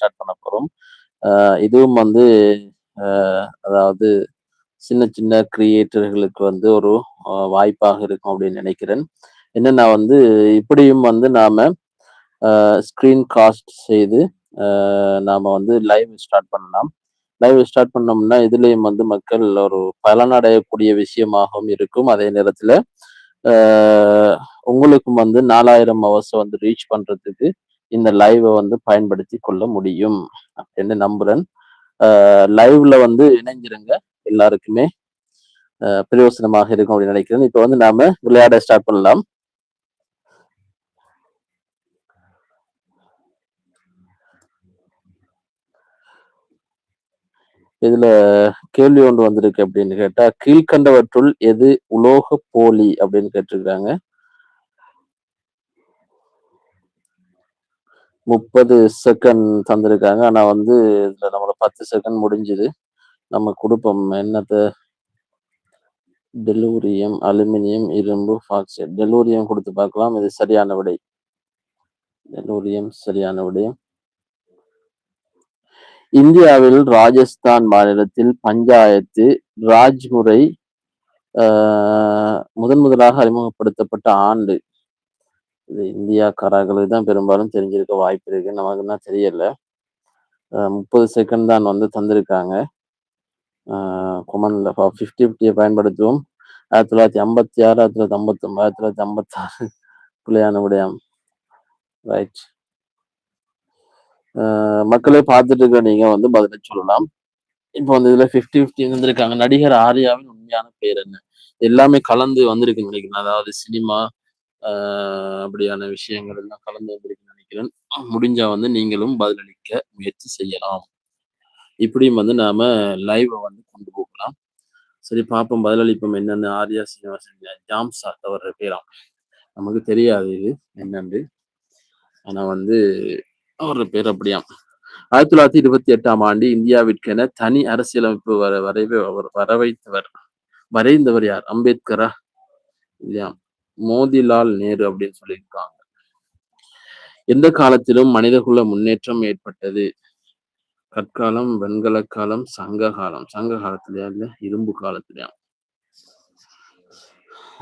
Start பண்ண போகிறோம் இதுவும் வந்து அதாவது சின்ன சின்ன கிரியேட்டர்களுக்கு வந்து ஒரு வாய்ப்பாக இருக்கும் அப்படின்னு நினைக்கிறேன். என்னன்னா வந்து இப்படியும் வந்து நாம ஸ்க்ரீன் காஸ்ட் செய்து நாம் நாம வந்து லைவ் ஸ்டார்ட் பண்ணலாம். லைவ் ஸ்டார்ட் பண்ணோம்னா, இதுலேயும் வந்து மக்கள் ஒரு பலனடையக்கூடிய விஷயமாகவும் இருக்கும். அதே நேரத்தில் உங்களுக்கும் வந்து 4000 ஹவர்ஸ வந்து ரீச் பண்ணுறதுக்கு இந்த லைவை வந்து பயன்படுத்தி கொள்ள முடியும் அப்படின்னு நம்புறேன். லைவ்ல வந்து இணைஞ்சிருங்க. எல்லாருக்குமே பிரயோசனமாக இருக்கும் அப்படின்னு நினைக்கிறேன். இப்போ வந்து நாம விளையாட ஸ்டார்ட் பண்ணலாம். இதுல கேள்வி ஒன்று வந்திருக்கு அப்படின்னு கேட்டா, கீழ்க்கண்டவற்றுள் எது உலோகப் போலி அப்படின்னு கேட்டிருக்காங்க. 30 செகண்ட் தந்திருக்காங்க. ஆனால் வந்து இதில் நம்மளை பத்து செகண்ட் முடிஞ்சுது. நம்ம கொடுப்போம் என்னத்த? டெலூரியம், அலுமினியம், இரும்பு, பாக்சைட். டெலூரியம் கொடுத்து பார்க்கலாம். இது சரியான விடை. டெலூரியம் சரியான விடை. இந்தியாவில் ராஜஸ்தான் மாநிலத்தில் பஞ்சாயத்து ராஜ் முறை முதன் முதலாக அறிமுகப்படுத்தப்பட்ட ஆண்டு. இது இந்தியாக்காரர்களுக்கு தான் பெரும்பாலும் தெரிஞ்சிருக்க வாய்ப்பு இருக்கு. நமக்குன்னா தெரியல. முப்பது செகண்ட் தான் வந்து தந்திருக்காங்க. அ கொமன்ல 50, 50ய பயன்படுத்துவோம். 1956, 1959, 1956 பிழையான விடயம். ரைட். மக்களே பார்த்துட்டு இருக்க நீங்க வந்து பதில சொல்லலாம். இப்போ வந்து இதுல 50, 50 வந்திருக்காங்க. நடிகர் ஆர்யாவின் உண்மையான பேர் என்ன? எல்லாமே கலந்து வந்திருக்குன்னு நினைக்கிறேன். அதாவது சினிமா, அப்படியான விஷயங்கள் எல்லாம் கலந்து வந்திருக்கு நினைக்கிறேன். முடிஞ்சா வந்து நீங்களும் பதிலளிக்க முயற்சி செய்யலாம். இப்படியும் வந்து நாம லைவை வந்து கொண்டு போகலாம். சரி பார்ப்போம் பதிலளிப்போம் என்னன்னு ஆர்யா சீனிவாசன் ஜாம்சா அவரோட பேராம். நமக்கு தெரியாது இது என்னன்னு. ஆனா வந்து அவரோட பேர் அப்படியாம். 1928ஆம் ஆண்டு இந்தியாவிற்கென தனி அரசியலமைப்பு வர வரைவை அவர் வரவைத்தவர். வரைந்தவர் யார்? அம்பேத்கரா? இல்லையாம். மோதிலால் நேரு அப்படின்னு சொல்லியிருக்காங்க. எந்த காலத்திலும் மனிதகுல முன்னேற்றம் ஏற்பட்டது? கற்காலம், வெண்கல காலம், சங்க காலம். சங்க காலத்திலயா? இல்ல இரும்பு காலத்திலயா?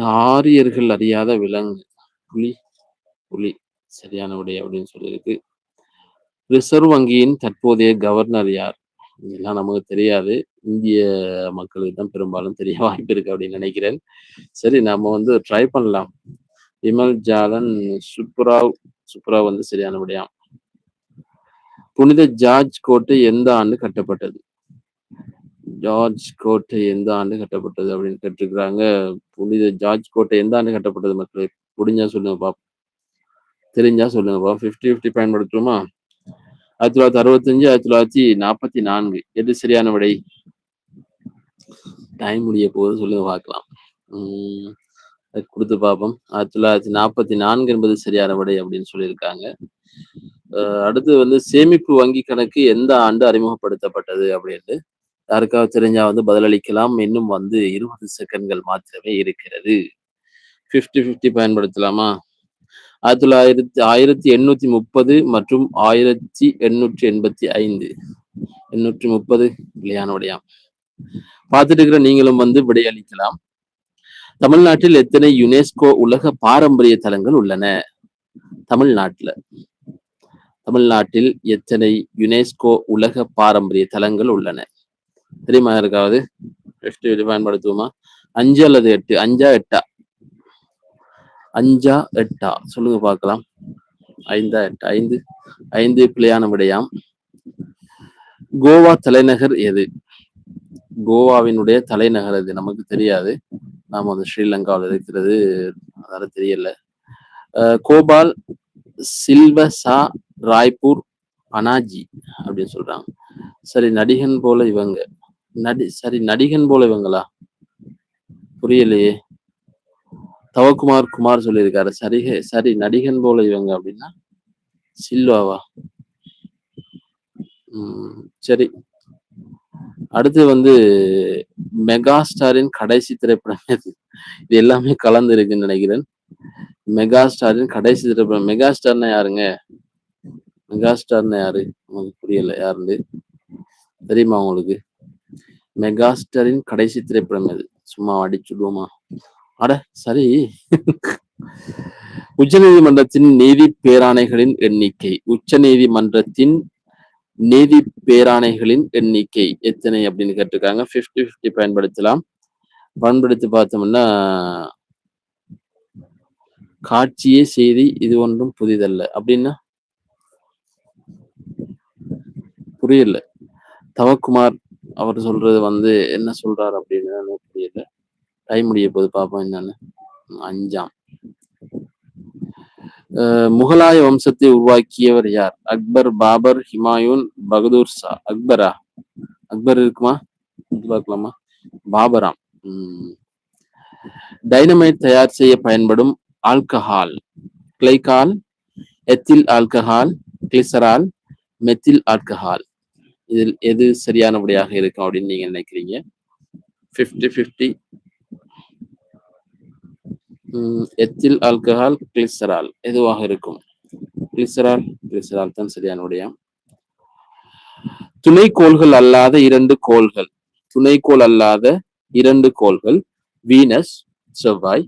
ஆரியர்கள் அறியாத விலங்கு. புலி. புலி. சரியான விடை அப்படின்னு சொல்லியிருக்கு. ரிசர்வ் வங்கியின் தற்போதைய கவர்னர் யார்? இதெல்லாம் நமக்கு தெரியாது. இந்திய மக்களுக்கு தான் பெரும்பாலும் தெரிய வாய்ப்பு இருக்கு அப்படின்னு நினைக்கிறேன். சரி நம்ம வந்து ட்ரை பண்ணலாம். விமல் ஜாலன் சுப்ராவ் சுப்ராவ் வந்து சரியான விடையாம். புனித ஜார்ஜ் கோட்டை எந்த ஆண்டு கட்டப்பட்டது? ஜார்ஜ் கோட்டை எந்த ஆண்டு கட்டப்பட்டது அப்படின்னு கேட்டிருக்கிறாங்க. புனித ஜார்ஜ் கோட்டை எந்த ஆண்டு கட்டப்பட்டது மக்களே? முடிஞ்சா சொல்லுங்க ஃபிஃப்டி தெரிஞ்சா ஆயிரத்தி தொள்ளாயிரத்தி அறுபத்தஞ்சு ஆயிரத்தி தொள்ளாயிரத்தி நாற்பத்தி நான்கு எது சரியான விடை? டைம் முடிய போது சொல்லுங்க பார்க்கலாம். உம் கொடுத்து பார்ப்போம். 1944 என்பது சரியான விடை அப்படின்னு சொல்லியிருக்காங்க. அடுத்து வந்து சேமிப்பு வங்கி கணக்கு எந்த ஆண்டு அறிமுகப்படுத்தப்பட்டது அப்படின்ட்டு யாருக்காவது தெரிஞ்சா வந்து பதிலளிக்கலாம். இன்னும் வந்து 20 செகண்ட்கள் மாத்திரமே இருக்கிறது. 50, 50 பயன்படுத்தலாமா? 1900 1830 மற்றும் 1885 830 பிழையான விடையாம். பார்த்துட்டு இருக்கிற நீங்களும் வந்து விடையளிக்கலாம். தமிழ்நாட்டில் எத்தனை யுனெஸ்கோ உலக பாரம்பரிய தலங்கள் உள்ளன? தமிழ்நாட்டுல. தமிழ்நாட்டில் எத்தனை யுனெஸ்கோ உலக பாரம்பரிய தலங்கள் உள்ளன? தெரியுமா யாருக்காவது? பயன்படுத்துவோமா? அஞ்சு அல்லது 8 5ஆ 8ஆ? 5ஆ 8ஆ? சொல்லுங்க பார்க்கலாம். ஐந்தா எட்டா ஐந்து ஐந்து பிள்ளையான விடையாம். கோவா தலைநகர் எது? கோவாவினுடைய தலைநகர் எது? நமக்கு தெரியாது. நாம் வந்து ஸ்ரீலங்காவில் இருக்கிறது. அதனால தெரியல. கோபால், சில்வசா, ராய்பூர் அனாஜி அப்படின்னு சொல்றாங்க. சரி நடிகன் போல இவங்க. நடி சரி நடிகன் போல இவங்களா? புரியலையே. தவக்குமார் குமார் சொல்லியிருக்காரு. சரிக சரி நடிகன் போல இவங்க அப்படின்னா? சில்வாவா? உம் சரி. அடுத்து வந்து மெகா ஸ்டாரின் கடைசி திரைப்படம் எது? இது எல்லாமே கலந்து இருக்குன்னு நினைக்கிறேன். மெகா ஸ்டாரின் கடைசி திரைப்படம். மெகா ஸ்டார்னா யாருங்க? மெகாஸ்டார்னு யாரு உங்களுக்கு புரியல யாருன்னு தெரியுமா உங்களுக்கு மெகாஸ்டரின் கடைசி திரைப்படம் எது சும்மா அடிச்சுடுவோமா அட சரி. உச்சநீதிமன்றத்தின் நீதி பேராணைகளின் எண்ணிக்கை. உச்ச நீதிமன்றத்தின் நீதி பேராணைகளின் எண்ணிக்கை எத்தனை அப்படின்னு கேட்டிருக்காங்க. ஃபிஃப்டி ஃபிஃப்டி பயன்படுத்தலாம். பயன்படுத்தி பார்த்தோம்னா காட்சியே செய்தி இது ஒன்றும் புதிதல்ல. அப்படின்னா? புரியல. தவக்குமார் அவர் சொல்றது வந்து என்ன சொல்றாரு அப்படின்னு எனக்கு புரியல. டைம் முடிய போது பார்ப்போம் என்னன்னு. அஞ்சாம். முகலாய வம்சத்தை உருவாக்கியவர் யார்? அக்பர் பாபர் ஹிமாயூன் பகதூர் ஷா அக்பரா? அக்பர் இருக்குமா? இது பார்க்கலாமா? பாபராம். டைனமைட் தயார் செய்ய பயன்படும் alcohol. Glycol ethyl alcohol glycerol methyl alcohol. இதில் எது சரியானபடியாக இருக்கும் அப்படின்னு நீங்க நினைக்கிறீங்க? Fifty fifty ethyl alcohol glycerol எதுவாக இருக்கும்? கிளிசரால் கிளிசரால் தான் சரியான விடயம். துணைக்கோள்கள் அல்லாத இரண்டு கோள்கள். துணைக்கோள் அல்லாத இரண்டு கோள்கள். வீனஸ் செவ்வாய்.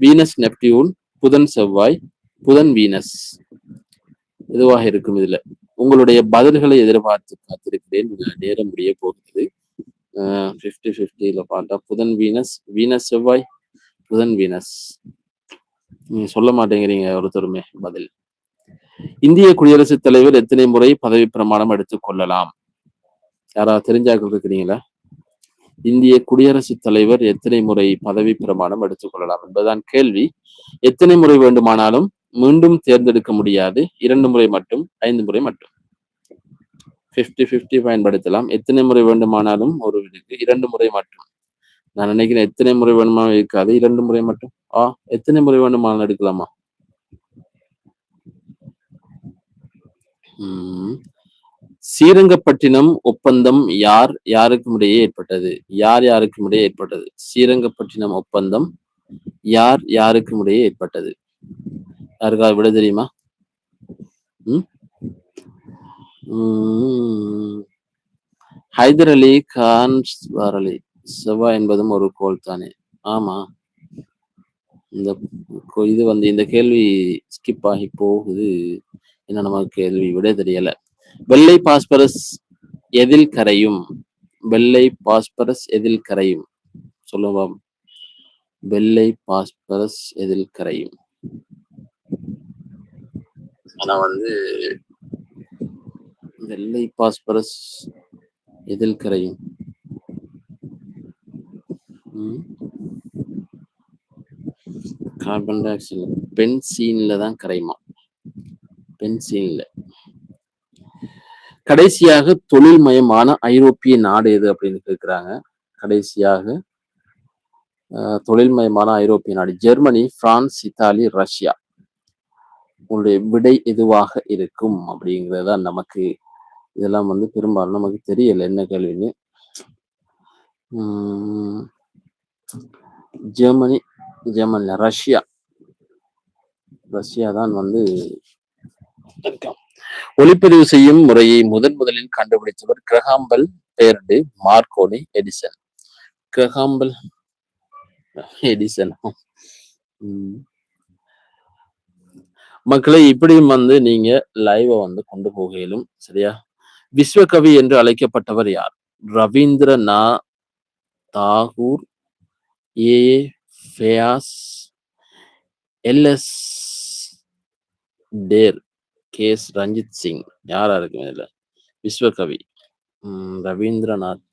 Venus Neptune. புதன் செவ்வாய். புதன் வீனஸ். எதுவாக இருக்கும் இதுல? உங்களுடைய பதில்களை எதிர்பார்த்து காத்திருக்கிறேன். நேரம் முடிய போகிறது. ஃபிஃப்டி ஃபிஃப்டியில் பார்த்தா புதன் வீனஸ் வீனஸ் செவ்வாய். புதன் வீனஸ். நீங்க சொல்ல மாட்டேங்கிறீங்க ஒருத்தருமே பதில். இந்திய குடியரசுத் தலைவர் எத்தனை முறை பதவி பிரமாணம் எடுத்துக் கொள்ளலாம்? யாராவது தெரிஞ்சாக்கள் இருக்கிறீங்களா இந்திய குடியரசுத் தலைவர் எத்தனை முறை பதவி பிரமாணம் எடுத்துக் கொள்ளலாம் என்பதுதான் கேள்வி. எத்தனை முறை வேண்டுமானாலும் மீண்டும் தேர்ந்தெடுக்க முடியாது. இரண்டு முறை மட்டும் ஐந்து முறை மட்டும். பிப்டி பிப்டி பயன்படுத்தலாம். எத்தனை முறை வேண்டுமானாலும் ஒரு இரண்டு முறை மட்டும். நான் நினைக்கிறேன் எத்தனை முறை வேணுமானாலும் இருக்காது. இரண்டு முறை மட்டும். ஆ எத்தனை முறை வேண்டுமானாலும் எடுக்கலாமா? உம் ஸ்ரீரங்கப்பட்டினம் ஒப்பந்தம் யார் யாருக்கும் இடையே ஏற்பட்டது? யார் யாருக்கும் இடையே ஏற்பட்டது? ஸ்ரீரங்கப்பட்டினம் ஒப்பந்தம் யார் யாருக்கும் இடையே ஏற்பட்டது? யாருக்காவது விட தெரியுமா? ஹைதர் அலி கான் அலி. செவ்வாய் என்பதும் ஒரு கோல் தானே? ஆமா. இந்த இது வந்து இந்த கேள்வி ஸ்கிப் ஆகி போகுது. என்ன நமக்கு கேள்வி விட தெரியல. வெள்ளை பாஸ்பரஸ் எதில் கரையும்? வெள்ளை பாஸ்பரஸ் எதில் கரையும்? சொல்லுவோம் வெள்ளை பாஸ்பரஸ் எதில் கரையும்? ஆனா வந்து வெள்ளை பாஸ்பரஸ் எதில் கரையும்? கார்பன் டை ஆக்சைடு பென்சீன்ல தான் கரையுமா? பென்சீன்ல கடைசியாக தொழில்மயமான ஐரோப்பிய நாடு எது அப்படின்னு கேட்குறாங்க கடைசியாக தொழில்மயமான ஐரோப்பிய நாடு ஜெர்மனி பிரான்ஸ் இத்தாலி ரஷ்யா. உங்களுடைய விடை எதுவாக இருக்கும் அப்படிங்கிறத நமக்கு இதெல்லாம் வந்து பெரும்பாலும் நமக்கு தெரியல என்ன கேள்வின்னு. ஜெர்மனி ஜெர்மனில ரஷ்யா ரஷ்யா தான் வந்து ஒளிப்பதிவு செய்யும் முறையை முதன் முதலில் கண்டுபிடித்தவர் Graham Bell Baird Marconi Edison. Graham Bell Edison. மக்களை இப்படியும் வந்து நீங்க லைவ வந்து கொண்டு போகையிலும் சரியா? விஸ்வகவி என்று அழைக்கப்பட்டவர் யார்? ரவீந்திரநா தாகூர் ஏ ஃபேயாஸ் எல்எஸ் டேர் கே எஸ் ரஞ்சித் சிங் யாரா இருக்கும் இதில்? விஸ்வகவி. ரவீந்திரநாத்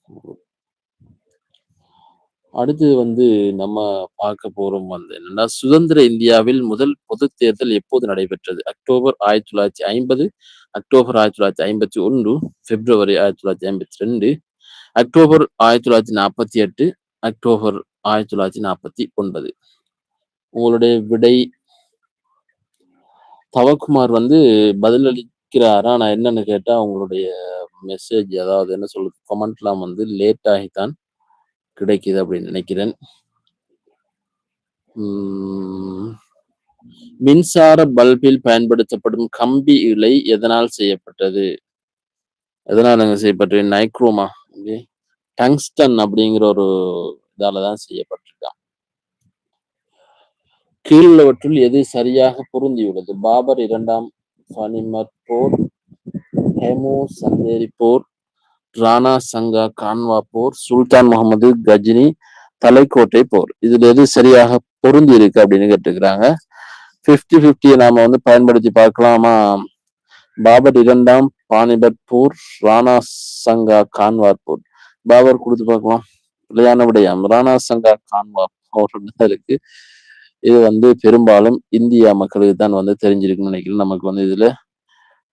அடுத்து வந்து நம்ம பார்க்க போறோம் வந்து என்னன்னா சுதந்திர இந்தியாவில் முதல் பொது தேர்தல் எப்போது நடைபெற்றது? அக்டோபர் ஆயிரத்தி தொள்ளாயிரத்தி ஐம்பது அக்டோபர் ஆயிரத்தி தொள்ளாயிரத்தி ஐம்பத்தி ஒன்று பிப்ரவரி ஆயிரத்தி தொள்ளாயிரத்தி ஐம்பத்தி ரெண்டு அக்டோபர் ஆயிரத்தி தொள்ளாயிரத்தி நாற்பத்தி எட்டு அக்டோபர் ஆயிரத்தி தொள்ளாயிரத்தி நாற்பத்தி ஒன்பது. உங்களுடைய விடை தவக்குமார் வந்து பதிலளிக்கிறாரா? நான் என்னன்னு கேட்டா உங்களுடைய மெசேஜ் அதாவது என்ன சொல்றது கமெண்ட்லாம் வந்து லேட் ஆகித்தான் கிடைக்குது அப்படின்னு நினைக்கிறேன். மின்சார பல்பில் பயன்படுத்தப்படும் கம்பி இலை எதனால் செய்யப்பட்டது? எதனால் செய்யப்பட்டது? நைக்ரோமா டங்ஸ்டன் அப்படிங்கிற ஒரு இதால தான் செய்யப்பட்டிருக்கான். கீழுள்ளவற்றுள் எது சரியாக பொருந்தியுள்ளது? பாபர் இரண்டாம் பனிமத் போர் ஹேமு சந்தேரி போர் ராணா சங்கா கான்வா போர் சுல்தான் முகமது கஜினி தலைக்கோட்டை போர். இதுல எது சரியாக பொருந்தி இருக்கு அப்படின்னு கேட்டுக்கிறாங்க. பிப்டி பிப்டியை நாம வந்து பயன்படுத்தி பார்க்கலாமா? பாபர் இரண்டாம் பானிபட் போர் ராணா சங்கா கான்வார் போர். பாபர் கொடுத்து பார்க்கலாம். விளையான அம்ரானா ராணா சங்கா கான்வா போர் இருக்கு. இது வந்து பெரும்பாலும் இந்தியா மக்களுக்கு தான் வந்து தெரிஞ்சிருக்குன்னு நினைக்கிறேன். நமக்கு வந்து இதுல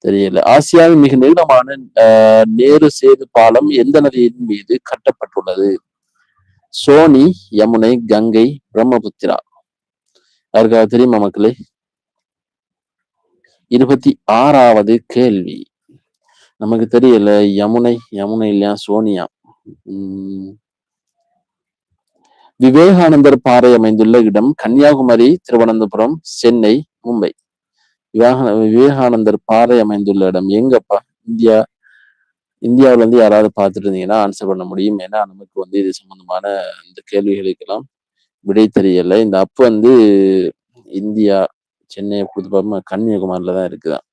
தெரியல. ஆசியாவின் மிக நீளமான நேரு சேது பாலம் எந்த நதியின் மீது கட்டப்பட்டுள்ளது? சோனி யமுனை கங்கை பிரம்மபுத்திரா. யாருக்காவது தெரியுமா மக்களே? இருபத்தி ஆறாவது கேள்வி. நமக்கு தெரியல யமுனை யமுனை இல்லையா சோனியா? உம் விவேகானந்தர் பாறை அமைந்துள்ள இடம் கன்னியாகுமரி திருவனந்தபுரம் சென்னை மும்பை. விவேகானந்தர் பாறை அமைந்துள்ள இடம் எங்கப்பா? இந்தியா இந்தியாவில இருந்து யாராவது பார்த்துட்டு இருந்தீங்கன்னா ஆன்சர் பண்ண முடியும். ஏன்னா நமக்கு வந்து இது சம்பந்தமான இந்த கேள்விகளுக்கெல்லாம் விடை தெரியல. இந்த அப்பு வந்து இந்தியா சென்னை புதுப்பாம கன்னியாகுமரியில தான் இருக்குதான்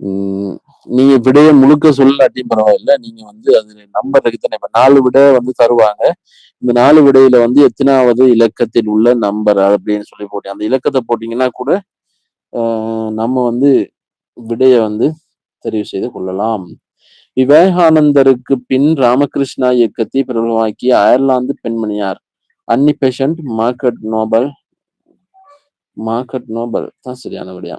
உம் நீங்க விடைய முழுக்க சொல்லாட்டியும் பரவாயில்ல. நீங்க வந்து அது நம்பர் இருக்குதானே? இப்ப நாலு விட வந்து தருவாங்க. இந்த நாலு விடையில வந்து எத்தனாவது இலக்கத்தில் உள்ள நம்பர் அப்படின்னு சொல்லி போட்டேன் அந்த இலக்கத்தை போட்டீங்கன்னா கூட நம்ம வந்து விடைய வந்து தெரிவு செய்து கொள்ளலாம். விவேகானந்தருக்கு பின் ராமகிருஷ்ணா இயக்கத்தை பிரபலமாக்கிய Ireland பெண்மணியார் Annie Besant Margaret Noble Margaret Noble. தான் சரியான விடையா?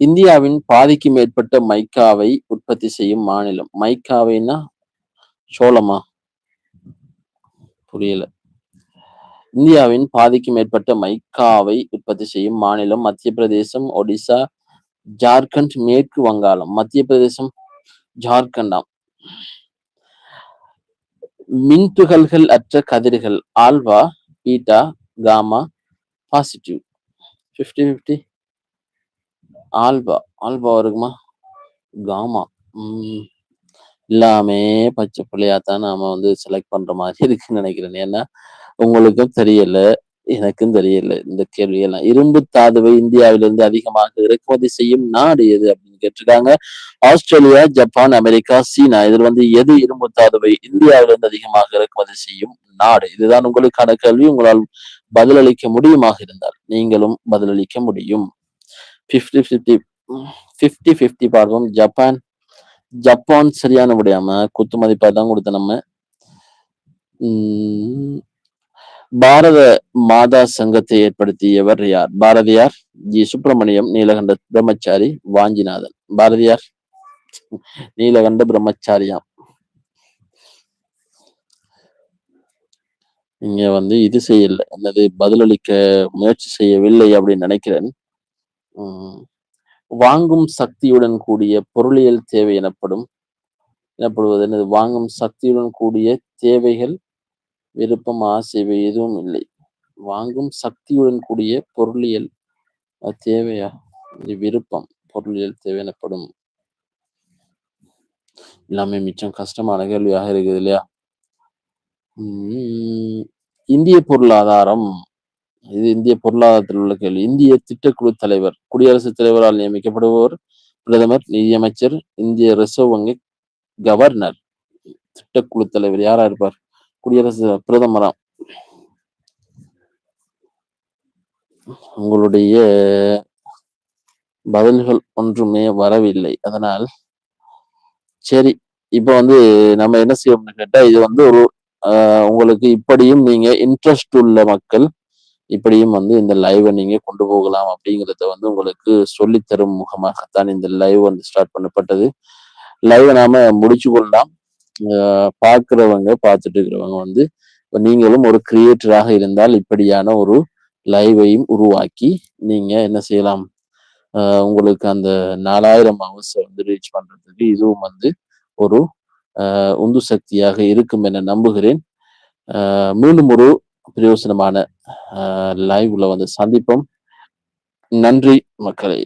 இந்தியாவின் பாதிக்கு மேற்பட்ட மைக்காவை உற்பத்தி செய்யும் மாநிலம். மைக்காவைன்னா சோளமா புரியல. இந்தியாவின் பாதிக்கு மேற்பட்ட மைக்காவை உற்பத்தி செய்யும் மாநிலம் மத்திய பிரதேசம் ஒடிசா ஜார்க்கண்ட் மேற்கு வங்காளம். மத்திய பிரதேசம் ஜார்க்கண்டாம் மின்துகள்கள் அற்ற கதிர்கள் alpha beta gamma positive. Fifty fifty alpha alpha இருக்குமா காமா. உம் எல்லாமே பச்சை புள்ளையாத்தான் நாம வந்து செலக்ட் பண்ற மாதிரி இருக்குன்னு நினைக்கிறேன். ஏன்னா உங்களுக்கும் தெரியல எனக்கும் தெரியல இந்த கேள்வி எல்லாம் இரும்பு தாதுவை இந்தியாவிலிருந்து அதிகமாக இறக்குமதி செய்யும் நாடு எது அப்படின்னு கேட்டிருக்காங்க. ஆஸ்திரேலியா ஜப்பான் அமெரிக்கா சீனா இதில் வந்து எது இரும்பு தாதுவை இந்தியாவிலிருந்து அதிகமாக இறக்குமதி செய்யும் நாடு? இதுதான் உங்களுக்கான கேள்வி. உங்களால் பதிலளிக்க முடியுமாக இருந்தால் நீங்களும் பதிலளிக்க முடியும். பிப்டி பிப்டி பிப்டி பிப்டி பார்ப்போம். ஜப்பான் ஜப்பான் சரியான விடையாம குத்து மதிப்பா தான் கொடுத்த நம்ம. உம் பாரத மாதா சங்கத்தை ஏற்படுத்தியவர் யார்? பாரதியார் ஜி. சுப்பிரமணியம் நீலகண்ட பிரம்மச்சாரி வாஞ்சிநாதன். பாரதியார் நீலகண்ட பிரம்மச்சாரியாம். இங்க வந்து இது செய்யல. என்னது? பதிலளிக்க முயற்சி செய்யவில்லை அப்படின்னு நினைக்கிறேன். வாங்கும் சக்தியுடன் கூடிய பொருளியல் தேவை எனப்படும் எனப்படுவது என்னது? வாங்கும் சக்தியுடன் கூடிய தேவைகள் விருப்பம் ஆசை எதுவும் இல்லை. வாங்கும் சக்தியுடன் கூடிய பொருளியல் தேவையா? விருப்பம் பொருளியல் தேவை எனப்படும். எல்லாமே மிச்சம் கஷ்டமான கேள்வியாக இருக்குது இல்லையா? இந்திய பொருளாதாரம் இது இந்திய பொருளாதாரத்தில் உள்ள கேள்வி. இந்திய திட்டக்குழு தலைவர் குடியரசுத் தலைவரால் நியமிக்கப்படுபவர் பிரதமர் நிதியமைச்சர் இந்திய ரிசர்வ் வங்கி கவர்னர் திட்டக்குழு தலைவர். யாரா இருப்பார்? குடியரசு பிரதமராம் உங்களுடைய பதில்கள் ஒன்றுமே வரவில்லை. அதனால் சரி இப்ப வந்து நம்ம என்ன செய்யணும்னு கேட்டா இது வந்து ஒரு உங்களுக்கு இப்படியும் நீங்க இன்ட்ரெஸ்ட் உள்ள மக்கள் இப்படியும் வந்து இந்த லைவை நீங்க கொண்டு போகலாம் அப்படிங்கிறத வந்து உங்களுக்கு சொல்லித்தரும் முகமாகத்தான் இந்த லைவ் வந்து ஸ்டார்ட் பண்ணப்பட்டது. லைவை நாம முடிச்சு கொள்ளலாம். பார்க்குறவங்க பார்த்துட்டு இருக்கிறவங்க வந்து நீங்களும் ஒரு கிரியேட்டராக இருந்தால் இப்படியான ஒரு லைவையும் உருவாக்கி நீங்க என்ன செய்யலாம்? உங்களுக்கு அந்த நாலாயிரம் ஹவர்ஸை வந்து ரீச் பண்றதுக்கு இதுவும் வந்து ஒரு உந்து சக்தியாக இருக்கும் என நம்புகிறேன். மீண்டும் ஒரு பிரயோசனமான லைவ்ல வந்து சந்திப்போம். நன்றி மக்களை